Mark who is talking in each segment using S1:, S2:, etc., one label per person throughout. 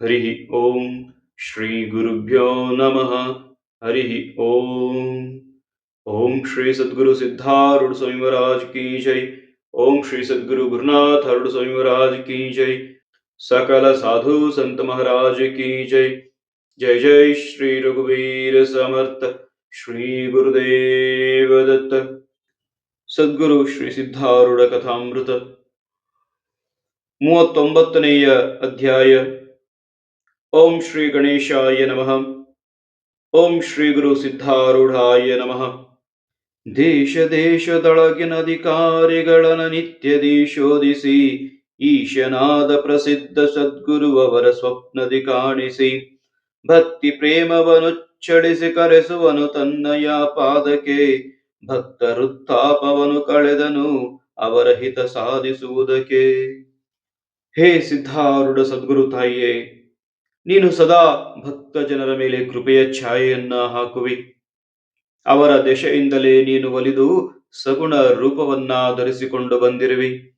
S1: हरिः ॐ श्रीगुरुभ्यो नमः हरिः ॐ ओम श्री सद्गुरु सिद्धारूढ़ स्वामी महाराज की जय ओम श्री सद्गुरु गुरुनाथ हरुड़ स्वामी महाराज की जय सकल साधु संत महाराज की जय जय जय श्री रघुवीर समर्थ श्री गुरुदेव दत्त ಸದ್ಗುರು ಶ್ರೀ ಸಿದ್ಧಾರೂಢ ಕಥಾಮೃತ ಮೂವತ್ತೊಂಬತ್ತನೆಯ ಅಧ್ಯಾಯ ಓಂ ಶ್ರೀ ಗಣೇಶಾಯ ನಮಃ. ಓಂ ಶ್ರೀ ಗುರು ಸಿದ್ಧಾರೂಢಾಯ ನಮಃ. ದೇಶ ದೇಶದೊಳಗಿನ ಅಧಿಕಾರಿಗಳನ ನಿತ್ಯದಿ ಶೋಧಿಸಿ ಈಶನಾದ ಪ್ರಸಿದ್ಧ ಸದ್ಗುರುವವರ ಸ್ವಪ್ನದಿ ಕಾಣಿಸಿ, ಭಕ್ತಿ ಪ್ರೇಮವನುಚ್ಚಳಿಸಿ ಕರೆಸುವನು ತನ್ನಯ ಪಾದಕ್ಕೆ ಭಕ್ತರುತ್ತಾಪವನು ಕಳೆದನು ಅವರ ಹಿತ ಸಾಧಿಸುವುದಕ್ಕೆ. ಹೇ ಸಿದ್ಧಾರೂಢ ಸದ್ಗುರು ತಾಯಿಯೇ ನೀನು ಸದಾ ಭಕ್ತ ಜನರ ಮೇಲೆ ಕೃಪೆಯ ಛಾಯೆಯನ್ನ ಹಾಕುವಿ. ಅವರ ದೆಶೆಯಿಂದಲೇ ನೀನು ಒಲಿದು ಸಗುಣ ರೂಪವನ್ನ ಧರಿಸಿಕೊಂಡು ಬಂದಿರುವಿ.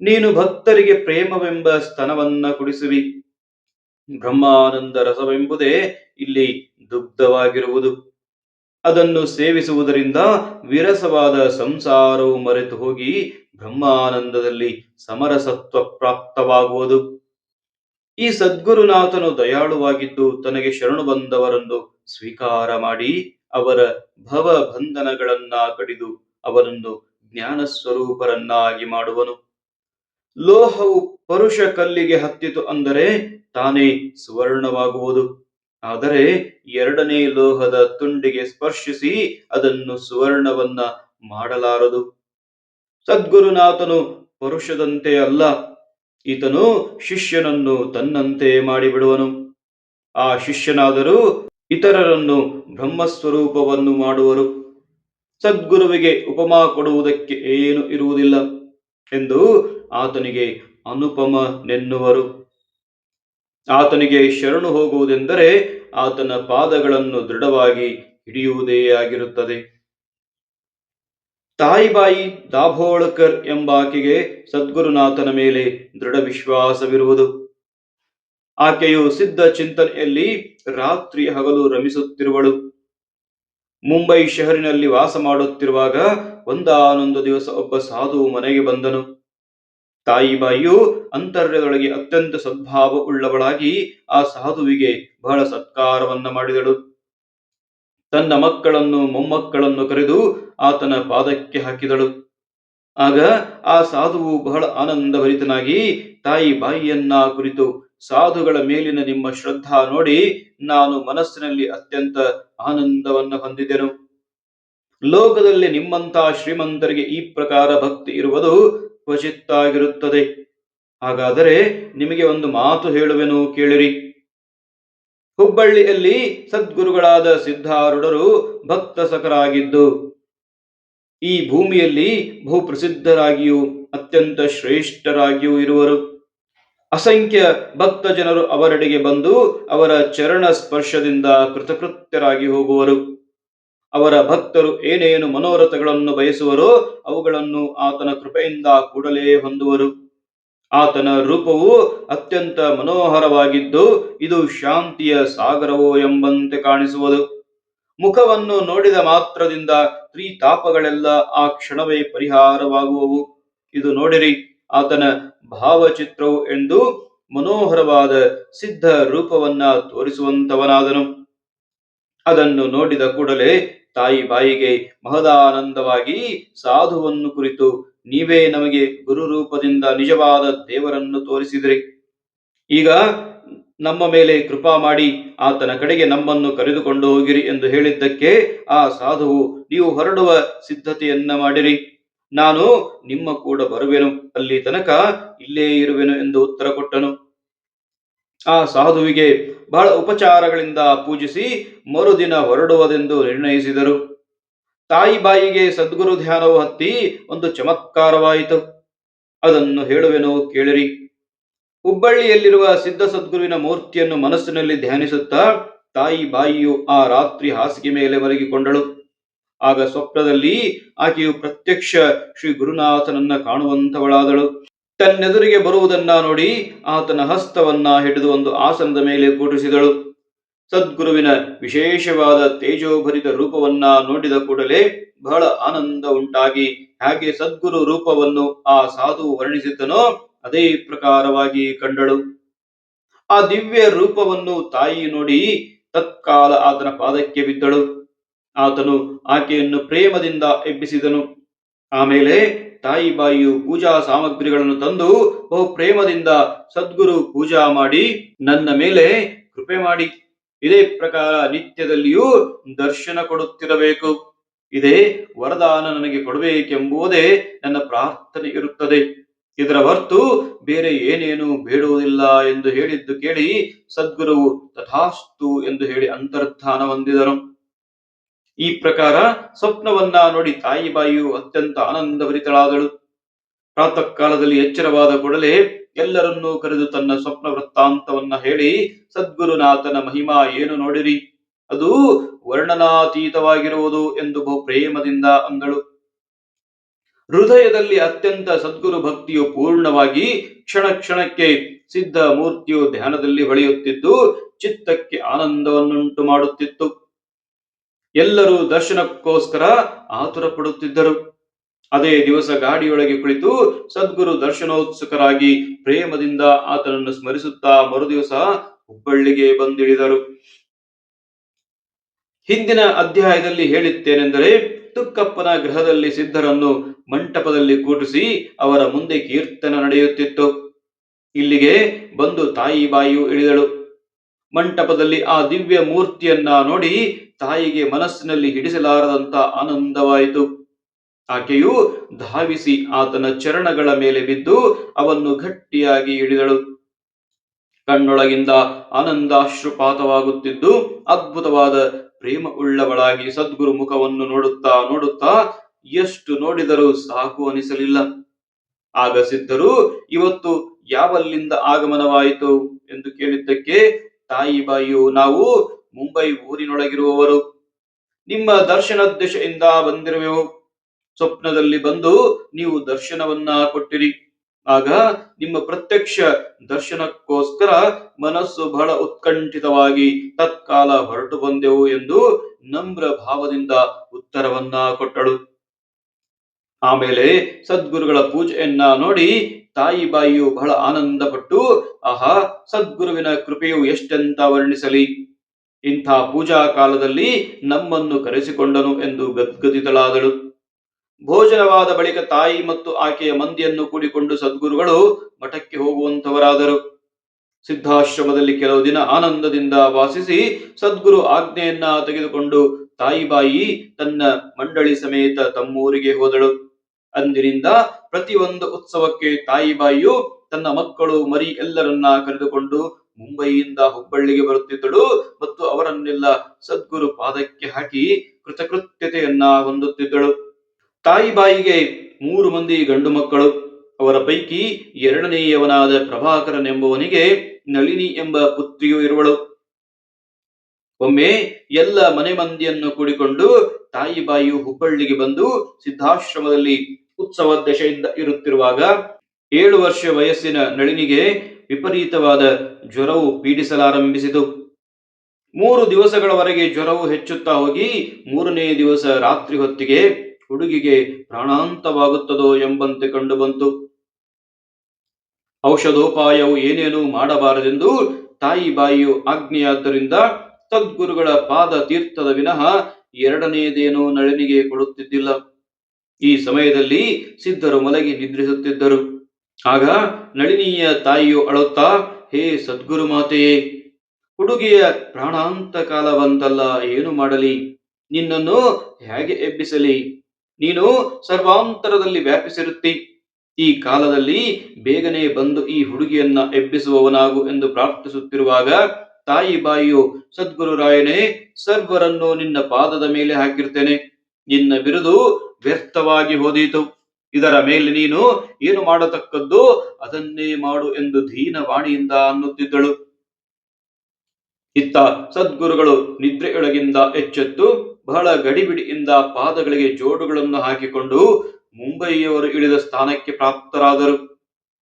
S1: ನೀನು ಭಕ್ತರಿಗೆ ಪ್ರೇಮವೆಂಬ ಸ್ತನವನ್ನ ಕುಡಿಸುವಿ. ಬ್ರಹ್ಮಾನಂದ ರಸವೆಂಬುದೇ ಇಲ್ಲಿ ದುಗ್ಧವಾಗಿರುವುದು. ಅದನ್ನು ಸೇವಿಸುವುದರಿಂದ ವಿರಸವಾದ ಸಂಸಾರವು ಮರೆತು ಹೋಗಿ ಬ್ರಹ್ಮಾನಂದದಲ್ಲಿ ಸಮರಸತ್ವ ಪ್ರಾಪ್ತವಾಗುವುದು. ಈ ಸದ್ಗುರುನಾಥನು ದಯಾಳುವಾಗಿದ್ದು ತನಗೆ ಶರಣು ಬಂದವರನ್ನು ಸ್ವೀಕಾರ ಮಾಡಿ ಅವರ ಭವ ಬಂಧನಗಳನ್ನ ಕಡಿದು ಅವರನ್ನು ಜ್ಞಾನ ಸ್ವರೂಪರನ್ನಾಗಿ ಮಾಡುವನು. ಲೋಹವು ಪರುಷ ಕಲ್ಲಿಗೆ ಹತ್ತಿತು ಅಂದರೆ ತಾನೇ ಸುವರ್ಣವಾಗುವುದು. ಆದರೆ ಎರಡನೇ ಲೋಹದ ತುಂಡಿಗೆ ಸ್ಪರ್ಶಿಸಿ ಅದನ್ನು ಸುವರ್ಣವನ್ನ ಮಾಡಲಾರದು. ಸದ್ಗುರುನಾಥನು ಪರುಷದಂತೆ ಅಲ್ಲ ಈತನು ಶಿಷ್ಯನನ್ನು ತನ್ನಂತೆ ಮಾಡಿಬಿಡುವನು. ಆ ಶಿಷ್ಯನಾದರೂ ಇತರರನ್ನು ಬ್ರಹ್ಮಸ್ವರೂಪವನ್ನು ಮಾಡುವರು. ಸದ್ಗುರುವಿಗೆ ಉಪಮಾ ಕೊಡುವುದಕ್ಕೆ ಏನು ಇರುವುದಿಲ್ಲ ಎಂದು ಆತನಿಗೆ ಅನುಪಮನೆನ್ನುವರು ಆತನಿಗೆ ಶರಣು ಹೋಗುವುದೆಂದರೆ ಆತನ ಪಾದಗಳನ್ನು ದೃಢವಾಗಿ ಹಿಡಿಯುವುದೇ ಆಗಿರುತ್ತದೆ. ತಾಯಿಬಾಯಿ ದಾಭೋಳಕರ್ ಎಂಬಾಕೆಗೆ ಸದ್ಗುರುನಾಥನ ಮೇಲೆ ದೃಢ ವಿಶ್ವಾಸವಿರುವುದು. ಆಕೆಯು ಸಿದ್ಧ ಚಿಂತನೆಯಲ್ಲಿ ರಾತ್ರಿ ಹಗಲು ರಮಿಸುತ್ತಿರುವಳು. ಮುಂಬೈ ಶಹರಿನಲ್ಲಿ ವಾಸ ಮಾಡುತ್ತಿರುವಾಗ ಒಂದಾನೊಂದು ದಿವಸ ಒಬ್ಬ ಸಾಧು ಮನೆಗೆ ಬಂದನು. ತಾಯಿಬಾಯಿಯು ಅಂತರ್ಯದೊಳಗೆ ಅತ್ಯಂತ ಸದ್ಭಾವ ಉಳ್ಳವಳಾಗಿ ಆ ಸಾಧುವಿಗೆ ಬಹಳ ಸತ್ಕಾರವನ್ನ ಮಾಡಿದಳು. ತನ್ನ ಮಕ್ಕಳನ್ನು ಮೊಮ್ಮಕ್ಕಳನ್ನು ಕರೆದು ಆತನ ಪಾದಕ್ಕೆ ಹಾಕಿದಳು. ಆಗ ಆ ಸಾಧುವು ಬಹಳ ಆನಂದಭರಿತನಾಗಿ, ತಾಯಿ ಬಾಯಿಯನ್ನ ಕುರಿತು, ಸಾಧುಗಳ ಮೇಲಿನ ನಿಮ್ಮ ಶ್ರದ್ಧಾ ನೋಡಿ ನಾನು ಮನಸ್ಸಿನಲ್ಲಿ ಅತ್ಯಂತ ಆನಂದವನ್ನು ಹೊಂದಿದೆನು. ಲೋಕದಲ್ಲಿ ನಿಮ್ಮಂತಹ ಶ್ರೀಮಂತರಿಗೆ ಈ ಪ್ರಕಾರ ಭಕ್ತಿ ಇರುವುದು ಕ್ವಚಿತ್ತಾಗಿರುತ್ತದೆ. ಹಾಗಾದರೆ ನಿಮಗೆ ಒಂದು ಮಾತು ಹೇಳುವೆನು ಕೇಳಿರಿ. ಹುಬ್ಬಳ್ಳಿಯಲ್ಲಿ ಸದ್ಗುರುಗಳಾದ ಸಿದ್ಧಾರೂಢರು ಭಕ್ತ ಸಖರಾಗಿದ್ದು ಈ ಭೂಮಿಯಲ್ಲಿ ಬಹುಪ್ರಸಿದ್ಧರಾಗಿಯೂ ಅತ್ಯಂತ ಶ್ರೇಷ್ಠರಾಗಿಯೂ ಇರುವರು. ಅಸಂಖ್ಯ ಭಕ್ತ ಜನರು ಅವರೆಡೆಗೆ ಬಂದು ಅವರ ಚರಣ ಸ್ಪರ್ಶದಿಂದ ಕೃತಕೃತ್ಯರಾಗಿ ಹೋಗುವರು. ಅವರ ಭಕ್ತರು ಏನೇನು ಮನೋರಥಗಳನ್ನು ಬಯಸುವರೋ ಅವುಗಳನ್ನು ಆತನ ಕೃಪೆಯಿಂದ ಕೂಡಲೇ ಹೊಂದುವರು. ಆತನ ರೂಪವು ಅತ್ಯಂತ ಮನೋಹರವಾಗಿದ್ದು ಇದು ಶಾಂತಿಯ ಸಾಗರವೋ ಎಂಬಂತೆ ಕಾಣಿಸುವುದು. ಮುಖವನ್ನು ನೋಡಿದ ಮಾತ್ರದಿಂದ ತ್ರಿತಾಪಗಳೆಲ್ಲ ಆ ಕ್ಷಣವೇ ಪರಿಹಾರವಾಗುವವು. ಇದು ನೋಡಿರಿ, ಆತನ ಭಾವಚಿತ್ರವು ಎಂದು ಮನೋಹರವಾದ ಸಿದ್ಧ ರೂಪವನ್ನ ತೋರಿಸುವಂತವನಾದನು. ಅದನ್ನು ನೋಡಿದ ಕೂಡಲೇ ತಾಯಿ ಬಾಯಿಗೆ ಮಹದಾನಂದವಾಗಿ, ಸಾಧುವನ್ನು ಕುರಿತು ನೀವೇ ನಮಗೆ ಗುರು ರೂಪದಿಂದ ನಿಜವಾದ ದೇವರನ್ನು ತೋರಿಸಿದ್ರಿ. ಈಗ ನಮ್ಮ ಮೇಲೆ ಕೃಪಾ ಮಾಡಿ ಆತನ ಕಡೆಗೆ ನಮ್ಮನ್ನು ಕರೆದುಕೊಂಡು ಹೋಗಿರಿ ಎಂದು ಹೇಳಿದ್ದಕ್ಕೆ ಆ ಸಾಧುವು, ನೀವು ಹೊರಡುವ ಸಿದ್ಧತೆಯನ್ನ ಮಾಡಿರಿ. ನಾನು ನಿಮ್ಮ ಕೂಡ ಬರುವೆನು. ಅಲ್ಲಿ ತನಕ ಇಲ್ಲೇ ಇರುವೆನು ಎಂದು ಉತ್ತರ ಕೊಟ್ಟನು. ಆ ಸಾಧುವಿಗೆ ಬಹಳ ಉಪಚಾರಗಳಿಂದ ಪೂಜಿಸಿ ಮರುದಿನ ಹೊರಡುವುದೆಂದು ನಿರ್ಣಯಿಸಿದರು. ತಾಯಿ ಬಾಯಿಗೆ ಸದ್ಗುರು ಧ್ಯಾನವು ಹತ್ತಿ ಒಂದು ಚಮತ್ಕಾರವಾಯಿತು. ಅದನ್ನು ಹೇಳುವೆನು ಕೇಳಿರಿ. ಹುಬ್ಬಳ್ಳಿಯಲ್ಲಿರುವ ಸಿದ್ಧ ಸದ್ಗುರುವಿನ ಮೂರ್ತಿಯನ್ನು ಮನಸ್ಸಿನಲ್ಲಿ ಧ್ಯಾನಿಸುತ್ತಾ ತಾಯಿ ಬಾಯಿಯು ಆ ರಾತ್ರಿ ಹಾಸಿಗೆ ಮೇಲೆ ಮಲಗಿಕೊಂಡಳು ಆಗ ಸ್ವಪ್ನದಲ್ಲಿ ಆಕೆಯು ಪ್ರತ್ಯಕ್ಷ ಶ್ರೀ ಗುರುನಾಥನನ್ನ ಕಾಣುವಂತವಳಾದಳು ತನ್ನೆದುರಿಗೆ ಬರುವುದನ್ನ ನೋಡಿ ಆತನ ಹಸ್ತವನ್ನ ಹಿಡಿದು ಒಂದು ಆಸನದ ಮೇಲೆ ಕೂಡಿಸಿದಳು ಸದ್ಗುರುವಿನ ವಿಶೇಷವಾದ ತೇಜೋಭರಿತ ರೂಪವನ್ನ ನೋಡಿದ ಕೂಡಲೇ ಬಹಳ ಆನಂದ ಉಂಟಾಗಿ, ಹಾಗೆ ಸದ್ಗುರು ರೂಪವನ್ನು ಆ ಸಾಧು ವರ್ಣಿಸಿದ್ದನೋ ಅದೇ ಪ್ರಕಾರವಾಗಿ ಕಂಡಳು. ಆ ದಿವ್ಯ ರೂಪವನ್ನು ತಾಯಿ ನೋಡಿ ತತ್ಕಾಲ ಆತನ ಪಾದಕ್ಕೆ ಬಿದ್ದಳು. ಆತನು ಆಕೆಯನ್ನು ಪ್ರೇಮದಿಂದ ಎಬ್ಬಿಸಿದನು. ಆಮೇಲೆ ತಾಯಿ ಬಾಯಿಯು ಪೂಜಾ ಸಾಮಗ್ರಿಗಳನ್ನು ತಂದು ಬಹು ಪ್ರೇಮದಿಂದ ಸದ್ಗುರು ಪೂಜಾ ಮಾಡಿ ನನ್ನ ಮೇಲೆ ಕೃಪೆ ಮಾಡಿ. ಇದೇ ಪ್ರಕಾರ ನಿತ್ಯದಲ್ಲಿಯೂ ದರ್ಶನ ಕೊಡುತ್ತಿರಬೇಕು. ಇದೇ ವರದಾನ ನನಗೆ ಕೊಡಬೇಕೆಂಬುದೇ ನನ್ನ ಪ್ರಾರ್ಥನೆ ಇರುತ್ತದೆ. ಇದರ ಹೊರ್ತು ಬೇರೆ ಏನೇನು ಬೇಡುವುದಿಲ್ಲ ಎಂದು ಹೇಳಿದ್ದು ಕೇಳಿ ಸದ್ಗುರುವು ತಥಾಸ್ತು ಎಂದು ಹೇಳಿ ಅಂತರ್ಧಾನ ಹೊಂದಿದರು. ಈ ಪ್ರಕಾರ ಸ್ವಪ್ನವನ್ನ ನೋಡಿ ತಾಯಿಬಾಯಿಯು ಅತ್ಯಂತ ಆನಂದಭರಿತಳಾದಳು. ಪ್ರಾತಃ ಕಾಲದಲ್ಲಿ ಎಚ್ಚರವಾದ ಕೂಡಲೇ ಎಲ್ಲರನ್ನೂ ಕರೆದು ತನ್ನ ಸ್ವಪ್ನ ವೃತ್ತಾಂತವನ್ನ ಹೇಳಿ, ಸದ್ಗುರುನಾಥನ ಮಹಿಮಾ ಏನು ನೋಡಿರಿ? ಅದು ವರ್ಣನಾತೀತವಾಗಿರುವುದು ಎಂದು ಬಹು ಪ್ರೇಮದಿಂದ ಅಂದಳು. ಹೃದಯದಲ್ಲಿ ಅತ್ಯಂತ ಸದ್ಗುರು ಭಕ್ತಿಯು ಪೂರ್ಣವಾಗಿ ಕ್ಷಣ ಕ್ಷಣಕ್ಕೆ ಸಿದ್ಧ ಮೂರ್ತಿಯು ಧ್ಯಾನದಲ್ಲಿ ಹೊಳೆಯುತ್ತಿದ್ದು, ಚಿತ್ತಕ್ಕೆ ಆನಂದವನ್ನುಂಟು ಮಾಡುತ್ತಿತ್ತು. ಎಲ್ಲರೂ ದರ್ಶನಕ್ಕೋಸ್ಕರ ಆತುರ ಪಡುತ್ತಿದ್ದರು ಅದೇ ದಿವಸ ಗಾಡಿಯೊಳಗೆ ಕುಳಿತು ಸದ್ಗುರು ದರ್ಶನೋತ್ಸುಕರಾಗಿ ಪ್ರೇಮದಿಂದ ಆತನನ್ನು ಸ್ಮರಿಸುತ್ತಾ ಮರುದಿವಸ ಹುಬ್ಬಳ್ಳಿಗೆ ಬಂದಿಳಿದರು. ಹಿಂದಿನ ಅಧ್ಯಾಯದಲ್ಲಿ ಹೇಳಿದ್ದೇನೆಂದರೆ ತುಕ್ಕಪ್ಪನ ಗೃಹದಲ್ಲಿ ಸಿದ್ಧರನ್ನು ಮಂಟಪದಲ್ಲಿ ಕೂರಿಸಿ ಅವರ ಮುಂದೆ ಕೀರ್ತನ ನಡೆಯುತ್ತಿತ್ತು. ಇಲ್ಲಿಗೆ ಬಂದು ತಾಯಿ ಬಾಯಿಯು ಇಳಿದಳು. ಮಂಟಪದಲ್ಲಿ ಆ ದಿವ್ಯ ಮೂರ್ತಿಯನ್ನ ನೋಡಿ ತಾಯಿಗೆ ಮನಸ್ಸಿನಲ್ಲಿ ಹಿಡಿಸಲಾರದಂತ ಆನಂದವಾಯಿತು. ಆಕೆಯು ಧಾವಿಸಿ ಆತನ ಚರಣಗಳ ಮೇಲೆ ಬಿದ್ದು ಅವನ್ನು ಗಟ್ಟಿಯಾಗಿ ಹಿಡಿದಳು. ಕಣ್ಣೊಳಗಿಂದ ಆನಂದಾಶ್ರುಪಾತವಾಗುತ್ತಿದ್ದು ಅದ್ಭುತವಾದ ಪ್ರೇಮ ಉಳ್ಳವಳಾಗಿ ಸದ್ಗುರು ಮುಖವನ್ನು ನೋಡುತ್ತಾ ನೋಡುತ್ತಾ ಎಷ್ಟು ನೋಡಿದರೂ ಸಾಕು ಅನಿಸಲಿಲ್ಲ. ಆಗ ಸಿದ್ಧರು ಇವತ್ತು ಯಾವಲ್ಲಿಂದ ಆಗಮನವಾಯಿತು ಎಂದು ಕೇಳಿದ್ದಕ್ಕೆ ತಾಯಿ ಬಾಯಿಯು, ನಾವು ಮುಂಬೈ ಊರಿನೊಳಗಿರುವವರು. ನಿಮ್ಮ ದರ್ಶನ ದಿಶೆಯಿಂದ ಬಂದಿರುವೆವು. ಸ್ವಪ್ನದಲ್ಲಿ ಬಂದು ನೀವು ದರ್ಶನವನ್ನ ಕೊಟ್ಟಿರಿ. ಆಗ ನಿಮ್ಮ ಪ್ರತ್ಯಕ್ಷ ದರ್ಶನಕ್ಕೋಸ್ಕರ ಮನಸ್ಸು ಬಹಳ ಉತ್ಕಂಠಿತವಾಗಿ ತತ್ಕಾಲ ಹೊರಟು ಬಂದೆವು ಎಂದು ನಮ್ರ ಭಾವದಿಂದ ಉತ್ತರವನ್ನ ಕೊಟ್ಟಳು. ಆಮೇಲೆ ಸದ್ಗುರುಗಳ ಪೂಜೆಯನ್ನ ನೋಡಿ ತಾಯಿ ಬಾಯಿಯು ಬಹಳ ಆನಂದಪಟ್ಟು, ಆಹಾ, ಸದ್ಗುರುವಿನ ಕೃಪೆಯು ಎಷ್ಟೆಂತ ವರ್ಣಿಸಲಿ. ಇಂಥ ಪೂಜಾ ಕಾಲದಲ್ಲಿ ನಮ್ಮನ್ನು ಕರೆಸಿಕೊಂಡನು ಎಂದು ಗದ್ಗದಿತಳಾದಳು. ಭೋಜನವಾದ ಬಳಿಕ ತಾಯಿ ಮತ್ತು ಆಕೆಯ ಮಂದಿಯನ್ನು ಕೂಡಿಕೊಂಡು ಸದ್ಗುರುಗಳು ಮಠಕ್ಕೆ ಹೋಗುವಂತವರಾದರು ಸಿದ್ಧಾಶ್ರಮದಲ್ಲಿ ಕೆಲವು ದಿನ ಆನಂದದಿಂದ ವಾಸಿಸಿ ಸದ್ಗುರು ಆಜ್ಞೆಯನ್ನ ತೆಗೆದುಕೊಂಡು ತಾಯಿಬಾಯಿ ತನ್ನ ಮಂಡಳಿ ಸಮೇತ ತಮ್ಮೂರಿಗೆ ಹೋದಳು. ಅಂದಿನಿಂದ ಪ್ರತಿಯೊಂದು ಉತ್ಸವಕ್ಕೆ ತಾಯಿ ಬಾಯಿಯು ತನ್ನ ಮಕ್ಕಳು ಮರಿ ಎಲ್ಲರನ್ನ ಕರೆದುಕೊಂಡು ಮುಂಬೈಯಿಂದ ಹುಬ್ಬಳ್ಳಿಗೆ ಬರುತ್ತಿದ್ದಳು ಮತ್ತು ಅವರನ್ನೆಲ್ಲ ಸದ್ಗುರು ಪಾದಕ್ಕೆ ಹಾಕಿ ಕೃತಕೃತ್ಯತೆಯನ್ನ ಹೊಂದುತ್ತಿದ್ದಳು. ತಾಯಿ ಬಾಯಿಗೆ ಮೂರು ಮಂದಿ ಗಂಡು ಮಕ್ಕಳು, ಅವರ ಪೈಕಿ ಎರಡನೆಯವನಾದ ಪ್ರಭಾಕರನೆಂಬುವನಿಗೆ ನಳಿನಿ ಎಂಬ ಪುತ್ರಿಯು ಇರುವಳು. ಒಮ್ಮೆ ಎಲ್ಲ ಮನೆ ಮಂದಿಯನ್ನು ಕೂಡಿಕೊಂಡು ತಾಯಿ ಬಾಯಿಯು ಹುಬ್ಬಳ್ಳಿಗೆ ಬಂದು ಸಿದ್ಧಾಶ್ರಮದಲ್ಲಿ ಉತ್ಸವ ದಶೆಯಿಂದ ಇರುತ್ತಿರುವಾಗ ಏಳು ವರ್ಷ ವಯಸ್ಸಿನ ನಳಿನಿಗೆ ವಿಪರೀತವಾದ ಜ್ವರವು ಪೀಡಿಸಲಾರಂಭಿಸಿತು. ಮೂರು ದಿವಸಗಳವರೆಗೆ ಜ್ವರವು ಹೆಚ್ಚುತ್ತಾ ಹೋಗಿ ಮೂರನೇ ದಿವಸ ರಾತ್ರಿ ಹೊತ್ತಿಗೆ ಹುಡುಗಿಗೆ ಪ್ರಾಣಾಂತವಾಗುತ್ತದೋ ಎಂಬಂತೆ ಕಂಡುಬಂತು. ಔಷಧೋಪಾಯವು ಏನೇನೂ ಮಾಡಬಾರದೆಂದು ತಾಯಿ ಬಾಯಿಯು ಆಜ್ಞೆಯಾದ್ದರಿಂದ ಸದ್ಗುರುಗಳ ಪಾದ ತೀರ್ಥದ ವಿನಃ ಎರಡನೆಯದೇನೂ ನಳಿನಿಗೆ ಕೊಡುತ್ತಿದ್ದಿಲ್ಲ. ಈ ಸಮಯದಲ್ಲಿ ಸಿದ್ಧರು ಮಲಗಿ ನಿದ್ರಿಸುತ್ತಿದ್ದರು. ಆಗ ನಳಿನಿಯ ತಾಯಿಯು ಅಳುತ್ತಾ, ಹೇ ಸದ್ಗುರು ಮಾತೆಯೇ, ಹುಡುಗಿಯ ಪ್ರಾಣಾಂತ ಕಾಲ ಬಂತಲ್ಲ ಏನು ಮಾಡಲಿ? ನಿನ್ನನ್ನು ಹೇಗೆ ಎಬ್ಬಿಸಲಿ? ನೀನು ಸರ್ವಾಂತರದಲ್ಲಿ ವ್ಯಾಪಿಸಿರುತ್ತಿ. ಈ ಕಾಲದಲ್ಲಿ ಬೇಗನೆ ಬಂದು ಈ ಹುಡುಗಿಯನ್ನ ಎಬ್ಬಿಸುವವನಾಗು ಎಂದು ಪ್ರಾರ್ಥಿಸುತ್ತಿರುವಾಗ ತಾಯಿ ಬಾಯಿಯು, ಸದ್ಗುರು ರಾಯನೇ, ಸರ್ವರನ್ನು ನಿನ್ನ ಪಾದದ ಮೇಲೆ ಹಾಕಿರ್ತೇನೆ. ನಿನ್ನ ಬಿರುದು ವ್ಯರ್ಥವಾಗಿ ಹೋದೀತು. ಇದರ ಮೇಲೆ ನೀನು ಏನು ಮಾಡತಕ್ಕದ್ದು ಅದನ್ನೇ ಮಾಡು ಎಂದು ದೀನವಾಣಿಯಿಂದ ಅನ್ನುತ್ತಿದ್ದಳು. ಇತ್ತ ಸದ್ಗುರುಗಳು ನಿದ್ರೆಯೊಳಗಿಂದ ಎಚ್ಚೆತ್ತು, ಬಹಳ ಗಡಿಬಿಡಿಯಿಂದ ಪಾದಗಳಿಗೆ ಜೋಡುಗಳನ್ನು ಹಾಕಿಕೊಂಡು ಮುಂಬಯಿಯವರು ಇಳಿದ ಸ್ಥಾನಕ್ಕೆ ಪ್ರಾಪ್ತರಾದರು.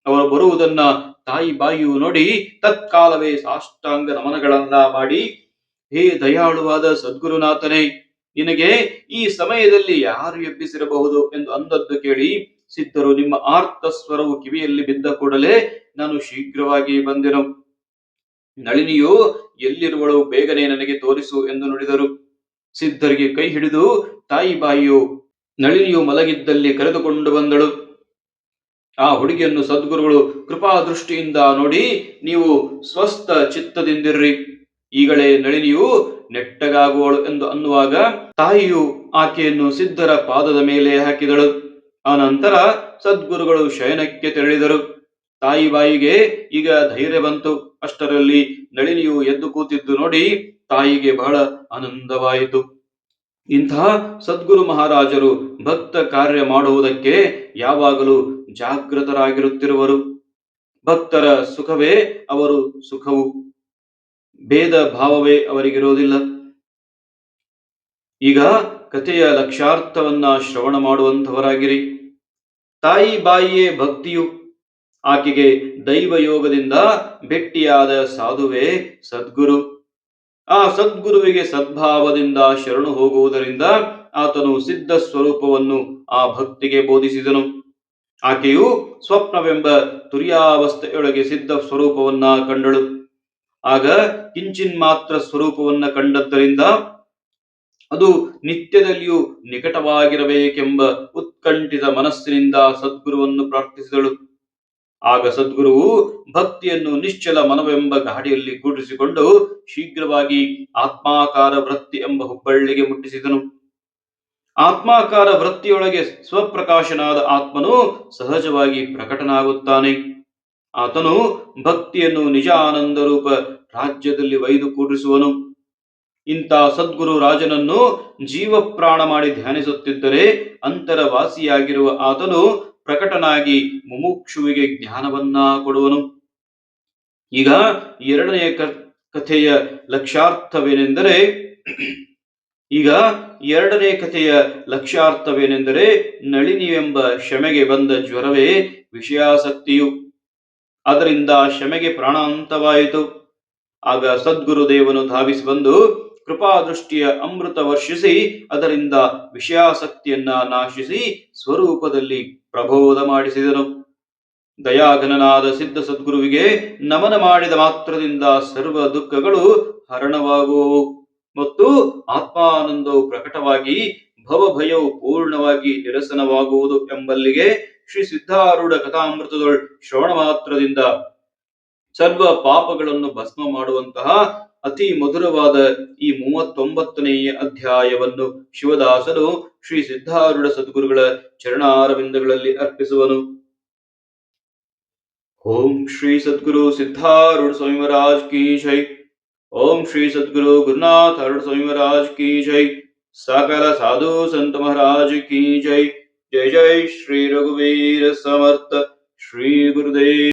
S1: ಅವರು ಬರುವುದನ್ನ ತಾಯಿ ಬಾಯಿಯು ನೋಡಿ ತತ್ಕಾಲವೇ ಸಾಷ್ಟಾಂಗ ನಮನಗಳನ್ನ ಮಾಡಿ, ಹೇ ದಯಾಳುವಾದ ಸದ್ಗುರುನಾಥನೇ, ನಿನಗೆ ಈ ಸಮಯದಲ್ಲಿ ಯಾರು ಎಬ್ಬಿಸಿರಬಹುದು? ಎಂದು ಅಂದದ್ದು ಕೇಳಿ, ಸಿದ್ಧರು, ನಿಮ್ಮ ಆರ್ತ ಸ್ವರವು ಕಿವಿಯಲ್ಲಿ ಬಿದ್ದ ಕೂಡಲೇ ನಾನು ಶೀಘ್ರವಾಗಿ ಬಂದೆನು. ನಳಿನಿಯು ಎಲ್ಲಿರುವಳು ಬೇಗನೆ ನನಗೆ ತೋರಿಸು ಎಂದು ನುಡಿದರು. ಸಿದ್ಧರಿಗೆ ಕೈ ಹಿಡಿದು ತಾಯಿ ಬಾಯಿಯು ನಳಿನಿಯು ಮಲಗಿದ್ದಲ್ಲಿ ಕರೆದುಕೊಂಡು ಬಂದಳು. ಆ ಹುಡುಗಿಯನ್ನು ಸದ್ಗುರುಗಳು ಕೃಪಾ ದೃಷ್ಟಿಯಿಂದ ನೋಡಿ ನೀವು ಸ್ವಸ್ಥ ಚಿತ್ತದಿಂದಿರ್ರಿ. ಈಗಲೇ ನಳಿನಿಯು ನೆಟ್ಟಗಾಗುವಳು ಎಂದು ಅನ್ನುವಾಗ ತಾಯಿಯು ಆಕೆಯನ್ನು ಸಿದ್ಧರ ಪಾದದ ಮೇಲೆ ಹಾಕಿದಳು. ಅನಂತರ ಸದ್ಗುರುಗಳು ಶಯನಕ್ಕೆ ತೆರಳಿದರು. ತಾಯಿ ಬಾಯಿಗೆ ಈಗ ಧೈರ್ಯ ಬಂತು. ಅಷ್ಟರಲ್ಲಿ ನಳಿನಿಯು ಎದ್ದು ಕೂತಿದ್ದು ನೋಡಿ ತಾಯಿಗೆ ಬಹಳ ಆನಂದವಾಯಿತು. ಇಂತಹ ಸದ್ಗುರು ಮಹಾರಾಜರು ಭಕ್ತ ಕಾರ್ಯ ಮಾಡುವುದಕ್ಕೆ ಯಾವಾಗಲೂ ಜಾಗೃತರಾಗಿರುತ್ತಿರುವರು ಭಕ್ತರ ಸುಖವೇ ಅವರು ಸುಖವು. ಭೇದ ಭಾವವೇ ಅವರಿಗಿರೋದಿಲ್ಲ ಈಗ ಕಥೆಯ ಲಕ್ಷಾರ್ಥವನ್ನ ಶ್ರವಣ ಮಾಡುವಂಥವರಾಗಿರಿ. ತಾಯಿ ಬಾಯಿಯೇ ಭಕ್ತಿಯು. ಆಕೆಗೆ ದೈವ ಯೋಗದಿಂದ ಭೆಟ್ಟಿಯಾದ ಸಾಧುವೇ ಸದ್ಗುರು. ಆ ಸದ್ಗುರುವಿಗೆ ಸದ್ಭಾವದಿಂದ ಶರಣು ಹೋಗುವುದರಿಂದ ಆತನು ಸಿದ್ಧ ಸ್ವರೂಪವನ್ನು ಆ ಭಕ್ತಿಗೆ ಬೋಧಿಸಿದನು. ಆಕೆಯು ಸ್ವಪ್ನವೆಂಬ ತುರ್ಯಾವಸ್ಥೆಯೊಳಗೆ ಸಿದ್ಧ ಸ್ವರೂಪವನ್ನ ಕಂಡಳು. ಆಗ ಕಿಂಚಿನ್ ಮಾತ್ರ ಸ್ವರೂಪವನ್ನ ಕಂಡದ್ದರಿಂದ ಅದು ನಿತ್ಯದಲ್ಲಿಯೂ ನಿಕಟವಾಗಿರಬೇಕೆಂಬ ಉತ್ಕಂಠಿತ ಮನಸ್ಸಿನಿಂದ ಸದ್ಗುರುವನ್ನು ಪ್ರಾರ್ಥಿಸಿದಳು. ಆಗ ಸದ್ಗುರುವು ಭಕ್ತಿಯನ್ನು ನಿಶ್ಚಲ ಮನವೆಂಬ ಗಾಡಿಯಲ್ಲಿ ಕೂಡಿಸಿಕೊಂಡು ಶೀಘ್ರವಾಗಿ ಆತ್ಮಾಕಾರ ವೃತ್ತಿ ಎಂಬ ಹುಬ್ಬಳ್ಳಿಗೆ ಮುಟ್ಟಿಸಿದನು. ಆತ್ಮಾಕಾರ ವೃತ್ತಿಯೊಳಗೆ ಸ್ವಪ್ರಕಾಶನಾದ ಆತ್ಮನು ಸಹಜವಾಗಿ ಪ್ರಕಟನಾಗುತ್ತಾನೆ. ಆತನು ಭಕ್ತಿಯನ್ನು ನಿಜಾನಂದ ರೂಪ ರಾಜ್ಯದಲ್ಲಿ ವೈದು ಕೂಡಿಸುವನು ಇಂಥ ಸದ್ಗುರು ರಾಜನನ್ನು ಜೀವ ಪ್ರಾಣ ಮಾಡಿ ಧ್ಯಾನಿಸುತ್ತಿದ್ದರೆ ಅಂತರವಾಸಿಯಾಗಿರುವ ಆತನು ಪ್ರಕಟನಾಗಿ ಮುಮುಕ್ಷುವಿಗೆ ಜ್ಞಾನವನ್ನ ಕೊಡುವನು. ಈಗ ಎರಡನೆಯ ಕಥೆಯ ಲಕ್ಷಾರ್ಥವೇನೆಂದರೆ ಈಗ ಎರಡನೇ ಕಥೆಯ ಲಕ್ಷ್ಯಾರ್ಥವೇನೆಂದರೆ ಎಂಬ ಶಮೆಗೆ ಬಂದ ಜ್ವರವೇ ವಿಷಯಾಸಕ್ತಿಯು. ಅದರಿಂದ ಶಮೆಗೆ ಪ್ರಾಣಾಂತವಾಯಿತು. ಆಗ ಸದ್ಗುರುದೇವನು ಧಾವಿಸಿ ಬಂದು ಕೃಪಾದೃಷ್ಟಿಯ ಅಮೃತ ವರ್ಷಿಸಿ, ಅದರಿಂದ ವಿಷಯಾಸಕ್ತಿಯನ್ನ ನಾಶಿಸಿ ಸ್ವರೂಪದಲ್ಲಿ ಪ್ರಬೋಧ ಮಾಡಿಸಿದನು. ದಯಾಘನನಾದ ಸಿದ್ಧ ಸದ್ಗುರುವಿಗೆ ನಮನ ಮಾಡಿದ ಮಾತ್ರದಿಂದ ಸರ್ವ ದುಃಖಗಳು ಹರಣವಾಗುವವು. ಮತ್ತು ಆತ್ಮಾನಂದವು ಪ್ರಕಟವಾಗಿ ಭವಭಯವು ಪೂರ್ಣವಾಗಿ ನಿರಸನವಾಗುವುದು ಎಂಬಲ್ಲಿಗೆ ಶ್ರೀ ಸಿದ್ಧಾರೂಢ ಕಥಾಮೃತದೊಳ್ ಶ್ರವಣ ಮಾತ್ರದಿಂದ ಸರ್ವ ಪಾಪಗಳನ್ನು ಭಸ್ಮ ಮಾಡುವಂತಹ ಅತಿ ಮಧುರವಾದ ಈ ಮೂವತ್ತೊಂಬತ್ತನೆಯ ಅಧ್ಯಾಯವನ್ನು ಶಿವದಾಸನು ಶ್ರೀ ಸಿದ್ಧಾರೂಢ ಸದ್ಗುರುಗಳ ಚರಣಾರವಿಂದಗಳಲ್ಲಿ ಅರ್ಪಿಸುವನು. ಓಂ ಶ್ರೀ ಸದ್ಗುರು ಸಿದ್ಧಾರೂಢ ಸ್ವಾಮಿ ಮಹಾರಾಜ್ ಕಿ ಓಂ ಶ್ರೀ ಸದ್ಗುರು ಗುರುನಾಥ ಅರುಣ ಸ್ವಾಮಿ ಮಹಾರಾಜ್ ಕಿ ಜೈ ಸಕಲ ಸಾಧು ಸಂತ ಮಹಾರಾಜ್ ಕಿ ಜೈ ಜೈ ಜೈ ಶ್ರೀ ರಘುವೀರ ಸಮರ್ಥ ಶ್ರೀ ಗುರುದೇವ್